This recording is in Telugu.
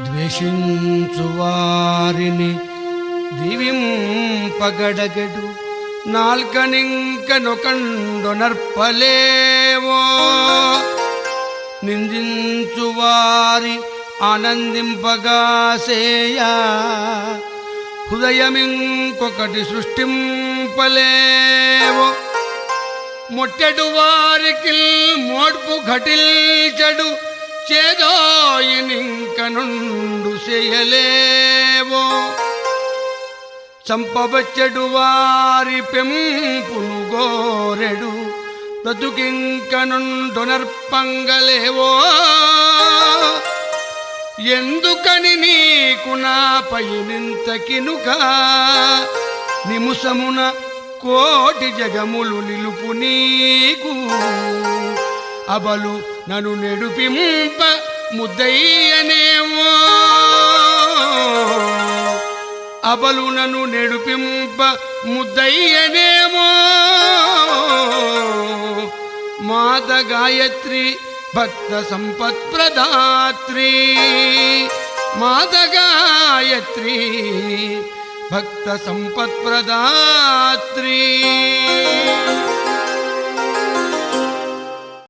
ద్వేషించు వారిని దివింపగడగడు. నాల్కనింకనొకండు నర్పలేవో. నిందించు వారి ఆనందింపగా సేయా. హృదయమింకొకటి సృష్టింపలేవో. మొట్టెడు వారికి మోడ్పు ఘటిల్చడు. చేదోయినింగ్ చంపవచ్చడు వారి పెంపును గోరెడు బ్రతుకింక ఎందుకని నీకు నాపై నింత కినుక నిముసమున కోటి జగములు నిలుపు నీకు. అబలు నను నెడుపింప ముద్దయ్యనేవో? అబలు నన్ను నెడుపింప ముద్దయ్యనేమో. మాత గాయత్రి భక్త సంపత్ ప్రదాత్రి. మాత గాయత్రి భక్త సంపత్ సంపత్ప్రదాత్రి